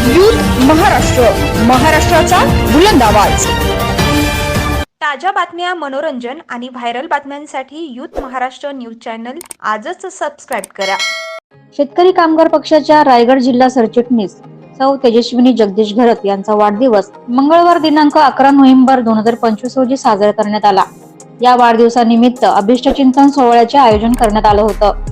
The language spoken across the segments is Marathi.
युथ महाराष्ट्र महाराष्ट्राचा बुलंद आवाज. ताज्या बातम्या मनोरंजन आणि व्हायरल बातम्यांसाठी यूथ महाराष्ट्र न्यूज चॅनल आजच सबस्क्राईब करा. शेतकरी कामगार पक्षाच्या रायगड जिल्हा सरचिटणीस सौ तेजस्विनी जगदीश घरत यांचा वाढदिवस मंगळवार दिनांक अकरा नोव्हेंबर दोन हजार पंचवीस रोजी साजरा करण्यात आला. या वाढदिवसानिमित्त अभिष्टचिंतन सोहळ्याचे आयोजन करण्यात आलं होतं.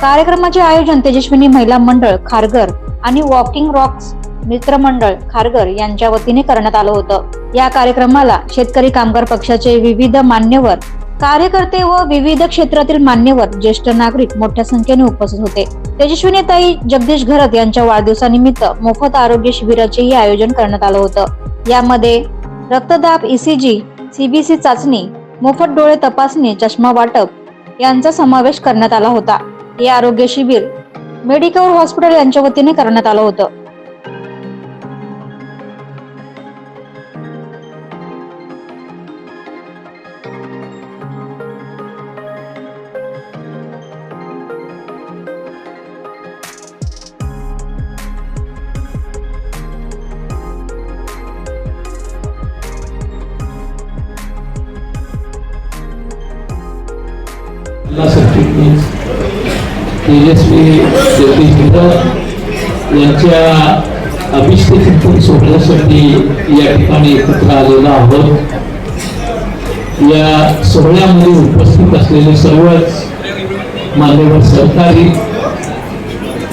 कार्यक्रमाचे आयोजन तेजस्विनी महिला मंडळ खारघर आणि वॉकिंग रॉक्स मित्रमंडळ खारगर यांच्या वतीने करण्यात आलं होतं. या कार्यक्रमाला शेतकरी कामगार पक्षाचे विविध मान्यवर कार्यकर्ते व विविध क्षेत्रातील मान्यवर ज्येष्ठ नागरिक मोठ्या संख्येने उपस्थित होते. तेजस्विनीताई जगदीश घरत यांच्या वाढदिवसानिमित्त मोफत आरोग्य शिबिराचेही आयोजन करण्यात आलं होतं. यामध्ये रक्तदाब ईसीजी सीबीसी चाचणी मोफत डोळे तपासणी चष्मा वाटप यांचा समावेश करण्यात आला होता. हे आरोग्य शिबिर मेडिकल हॉस्पिटल यांच्या वतीने करण्यात आलं होतं. तेजस्वी जगदीश यांच्या अभिष्ट चिंतन सोहळ्यासाठी या ठिकाणी एकत्र आलेलो आहोत. या सोहळ्यामध्ये उपस्थित असलेले सर्वच मान्यवर सहकारी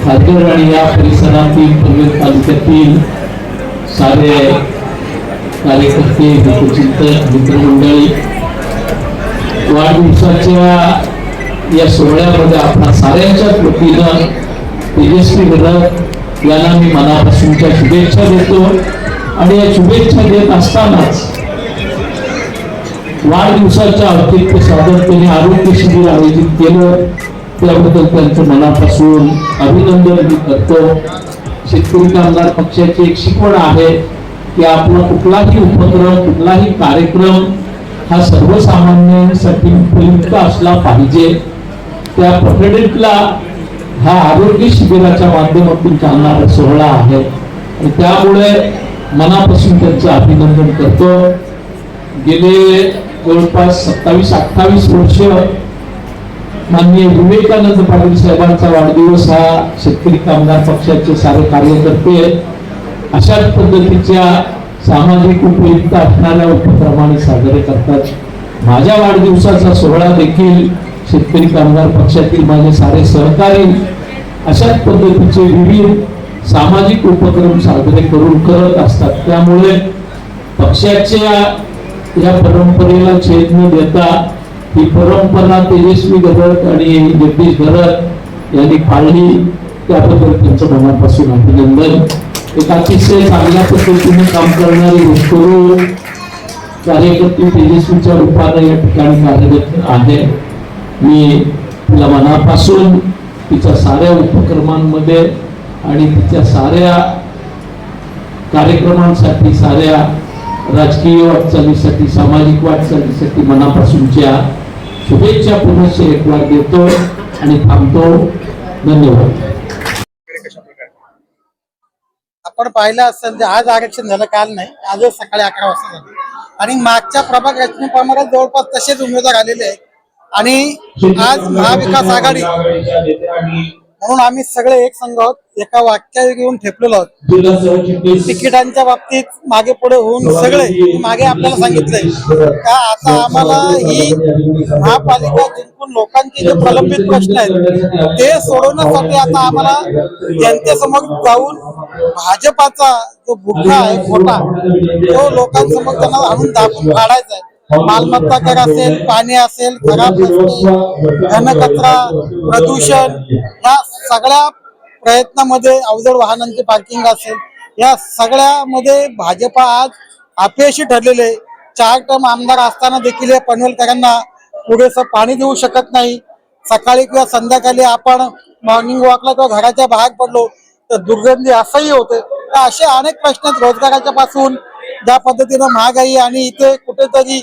खासदार आणि या परिसरातील पनवेल तालुक्यातील सारे कार्यकर्ते हितचिंतक मित्रमंडळी वाढदिवसाच्या या सोहळ्यामध्ये आपल्या साऱ्यांच्या कृतीनं तेजस्वी घडत यांना मी मनापासूनच्या शुभेच्छा देतो. आणि या शुभेच्छा देत असतानाच वाढदिवसाच्या औचित्य साधन आरोग्य शिबिर आयोजित केलं. त्याबद्दल त्यांचं मनापासून अभिनंदन मी करतो. शेतकरी कामगार पक्षाची एक शिकवण आहे की आपला कुठलाही उपक्रम कुठलाही कार्यक्रम हा सर्वसामान्यांसाठी उपयुक्त असला पाहिजे. त्या प्रकटला हा आरोग्य शिबिराच्या माध्यमातून चालणारा सोहळा आहे. आणि त्यामुळे मनापासून त्यांचं अभिनंदन करतो. गेले जवळपास सत्तावीस अठ्ठावीस वर्ष माननीय विवेकानंद पाटील साहेबांचा वाढदिवस हा शेतकरी कामगार पक्षाचे सारे कार्यकर्ते अशाच पद्धतीच्या सामाजिक उपयुक्त असणाऱ्या उपक्रमाने साजरे करतात. माझ्या वाढदिवसाचा सोहळा देखील शेतकरी कामगार पक्षातील माझे सारे सहकारी अशाच पद्धतीचे विविध सामाजिक उपक्रम साजरे करून करत असतात. त्यामुळे पक्षाच्या या परंपरेला छेद न देता ही परंपरा तेजस्वी गदक आणि जगदीश गदक यांनी पाळली त्याबद्दल त्यांचं मनापासून अभिनंदन. एक अतिशय चांगल्या पद्धतीने काम करणारी होतकरू कार्यकर्ते तेजस्वीच्या रूपाने या ठिकाणी कार्यरत आहे मी तिला मनापासून तिच्या साऱ्या उपक्रमांमध्ये आणि तिच्या साऱ्या कार्यक्रमांसाठी साऱ्या राजकीय वाटचालीसाठी सामाजिक वाटचालीसाठी मनापासूनच्या शुभेच्छा पुनश्च एक वार देतो आणि थांबतो. धन्यवाद. आपण पाहिलं असेल जे आज आरक्षण झालं काल नाही आजच सकाळी अकरा वाजता झालं. आणि मागच्या प्रभाग रचनेप्रमाणे जवळपास तसेच उमेदवार आलेले आहेत. आणि आज महाविकास आघाडी. म्हणून आम्ही सगळे एक संघ आहोत. एका वाक्या घेऊन ठेपलेलो आहोत. तिकिटांच्या बाबतीत मागे पुढे होऊन सगळे मागे आपल्याला सांगितलंय. का आता आम्हाला ही महापालिका जिंकून लोकांचे जे प्रलंबित प्रश्न आहेत ते सोडवण्यासाठी आता आम्हाला जनतेसमोर जाऊन भाजपाचा जो बुद्धा आहे मोठा तो लोकांसमोर त्यांना आणून दाखवून काढायचा आहे. मालमत्ता कर असेल पाणी असेल खराब घनकचरा प्रदूषण या सगळ्या प्रयत्नामध्ये अवजड वाहनांचे पार्किंग असेल या सगळ्यामध्ये भाजपा आज अपयशी ठरलेले चार टर्म आमदार असताना देखील या पनवेलकरांना पुरेसं पाणी देऊ शकत नाही. सकाळी किंवा संध्याकाळी आपण मॉर्निंग वॉकला किंवा घराच्या बाहेर पडलो तर दुर्गंधी असंही होते. तर असे अनेक प्रश्न आहेत रोजगाराच्या पासून. ज्या पद्धतीनं महागाई आणि इथे कुठेतरी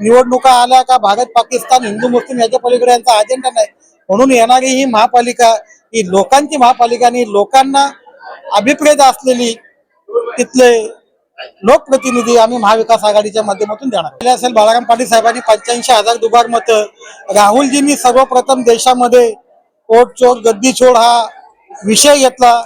निवडणुका आल्या का भारत पाकिस्तान हिंदू मुस्लिम याच्या पलीकडे यांचा अजेंडा नाही. म्हणून येणारी ही महापालिका ही लोकांची महापालिका आणि लोकांना अभिप्रेत असलेली तिथले लोकप्रतिनिधी आम्ही महाविकास आघाडीच्या माध्यमातून देणार पहिले असेल बाळाराम पाटील साहेबांनी पंच्याऐंशी हजार दुबार मतं. राहुलजींनी सर्वप्रथम देशामध्ये ओट चोर गद्दी चोर हा विषय घेतला.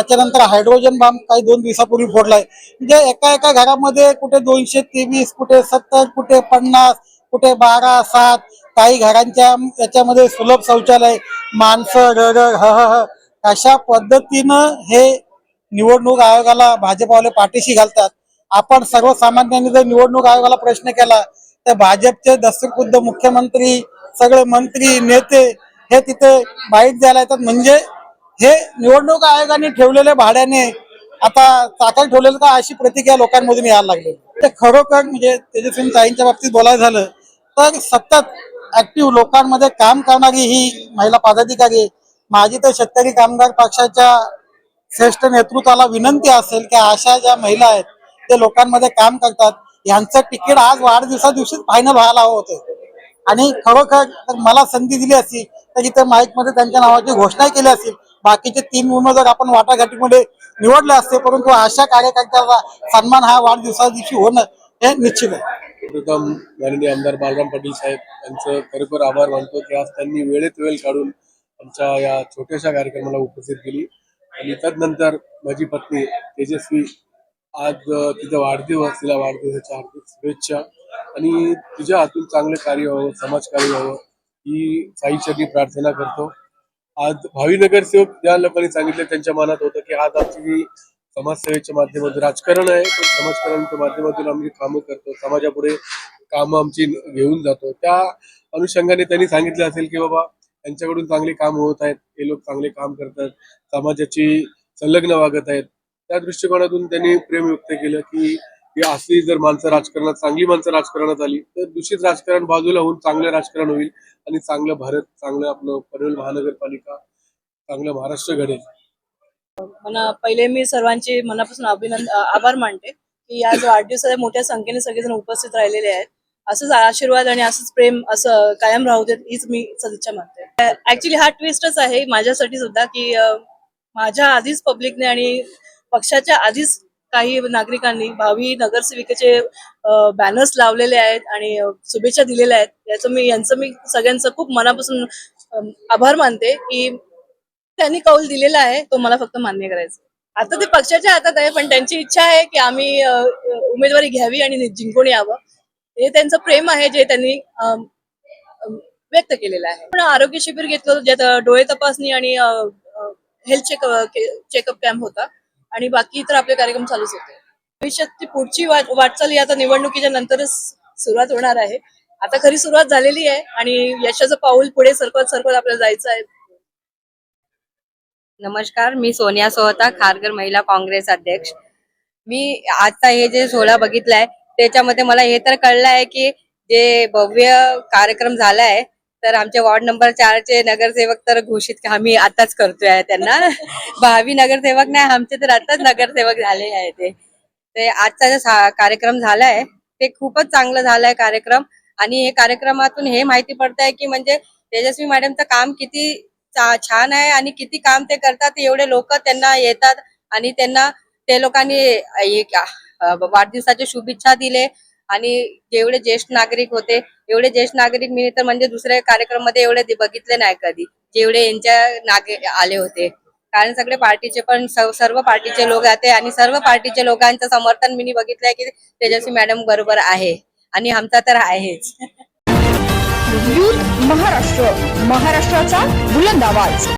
त्याच्यानंतर हायड्रोजन बॉम्ब काही दोन दिवसापूर्वी फोडलाय. म्हणजे एका एका घरामध्ये कुठे दोनशे तेवीस कुठे सत्तर कुठे पन्नास कुठे बारा सात काही घरांच्या याच्यामध्ये सुलभ शौचालय माणसं र ह ह अशा पद्धतीनं हे निवडणूक आयोगाला भाजपवाले पाठीशी घालतात? आपण सर्वसामान्यांनी जर निवडणूक आयोगाला प्रश्न केला तर भाजपचे दस्तखुद्द मुख्यमंत्री सगळे मंत्री नेते हे तिथे बाईट द्यायला येतात. म्हणजे हे निवडणूक आयोगाने ठेवलेल्या भाड्याने आता चाकल ठेवलेलं का अशी प्रतिक्रिया लोकांमधून यायला लागली ते खरोखर म्हणजे तेजस्वी ताईंच्या बाबतीत बोलायचं झालं तर सतत ऍक्टिव्ह लोकांमध्ये काम करणारी ही महिला पदाधिकारी माझी तर शेतकरी कामगार पक्षाच्या श्रेष्ठ नेतृत्वाला विनंती असेल की अशा ज्या महिला आहेत ते लोकांमध्ये काम करतात. यांचं तिकीट आज वाढदिवसा दिवशीच फायनल व्हायला हवं होतं. आणि खरोखर मला संधी दिली असती तर इथे माईकमध्ये त्यांच्या नावाची घोषणा केली असेल बाकीचे तीन उमेदवार आपण वाटाघाटीमध्ये निवडले असते परंतु अशा कार्यकर्त्याचा सन्मान हा वाढदिवसा दिवशी होणं हे निश्चित आहे. प्रथम माननीय आमदार बालराम पाटील साहेब यांचं खरोखर आभार मानतो. की आज त्यांनी वेळेत वेळ काढून आमच्या या छोट्याशा कार्यक्रमाला उपस्थित केली. आणि तदनंतर माझी पत्नी तेजस्वी आज तिचा वाढदिवस तिला वाढदिवसाच्या हार्दिक शुभेच्छा. आणि तुझ्या हातून चांगलं कार्य व्हावं समाजकार्य व्हावं ही साईचरणी प्रार्थना करतो. आज भावी नगरसेवक ज्या लोकांनी सांगितलं त्यांच्या मनात होतं की आज आमची जी समाजसेवेच्या माध्यमातून राजकारण आहे. पण समाजकारणाच्या माध्यमातून आम्ही कामं करतो. समाजापुढे कामं आमची घेऊन जातो. त्या अनुषंगाने त्यांनी सांगितलं असेल की बाबा त्यांच्याकडून चांगली काम होत आहेत. हे लोक चांगले काम करतात. समाजाची संलग्न वागत आहेत. त्या दृष्टिकोनातून त्यांनी प्रेम व्यक्त केलं की की असली जर माणसं राजकारणात चांगली माणसं राजकारणात आली तर दूषित राजकारण बाजूला होऊन चांगलं राजकारण होईल आणि चांगलं भारत चांगलं आपलं पनवेल महानगरपालिका चांगलं महाराष्ट्र घडेल. मला पहिले मी सर्वांचे मनापासून अभिनंद आभार मानते की या जो वाढदिवसाला मोठ्या संख्येने सगळेजण उपस्थित राहिलेले आहेत. असंच आशीर्वाद आणि असंच प्रेम असं कायम राहू देत हीच मी सदिच्छा मानते. ऍक्च्युली हा ट्विस्टच आहे माझ्यासाठी सुद्धा की माझ्या आधीच पब्लिकने आणि पक्षाच्या आधीच काही नागरिकांनी भावी नगरसेविकेचे बॅनर्स लावलेले आहेत आणि शुभेच्छा दिलेल्या आहेत. याचं मी यांचं मी सगळ्यांचं खूप मनापासून आभार मानते की त्यांनी कौल दिलेला आहे तो मला फक्त मान्य करायचा आता ते पक्षाच्या हातात आहे पण त्यांची इच्छा आहे की आम्ही उमेदवारी घ्यावी आणि जिंकून यावं. हे त्यांचं प्रेम आहे जे त्यांनी व्यक्त केलेलं आहे. पण आरोग्य शिबिर घेतलं ज्यात डोळे तपासणी आणि हेल्थ चेकअप चेकअप कॅम्प होता. आणि बाकी इतर आपले कार्यक्रम चालूच होते. भविष्यातली पुढची वाटचाल ही आता निवडणुकीच्या नंतरच सुरुवात होणार आहे. आता खरी सुरुवात झालेली आहे आणि यशाचं पाऊल पुढे सरकत सरकत आपल्याला जायचं आहे. नमस्कार मी सोनिया सोहता खारघर महिला काँग्रेस अध्यक्ष. मी आता हे जे सोहळा बघितलाय त्याच्यामध्ये मला हे तर कळलं आहे की जे भव्य कार्यक्रम झालाय तर आमचे वॉर्ड नंबर चारचे नगरसेवक तर घोषित आम्ही आताच करतोय त्यांना. भावी नगरसेवक नाही आमचे तर आताच नगरसेवक झाले आहे ते. ते आजचा जो कार्यक्रम झालाय ते खूपच चांगलं झालाय कार्यक्रम. आणि हे कार्यक्रमातून हे माहिती पडत आहे की म्हणजे तेजस्वी मॅडमचं काम किती छान आहे आणि किती काम ते करतात एवढे लोक त्यांना येतात आणि त्यांना ते लोकांनी वाढदिवसाच्या शुभेच्छा दिले. आणि जेवढे ज्येष्ठ नागरिक होते एवढे ज्येष्ठ नागरिक मी तर म्हणजे दुसऱ्या कार्यक्रममध्ये एवढे बघितले नाही कधी जेवढे यांच्या नागरिक आले होते. कारण सगळे पार्टीचे पण सर्व पार्टीचे लोक जाते आणि सर्व पार्टीचे लोकांचं समर्थन मी बघितलंय की तेजस्वी मॅडम बरोबर आहे आणि आमचा तर आहेच. महाराष्ट्र महाराष्ट्राचा बुलंद आवाज.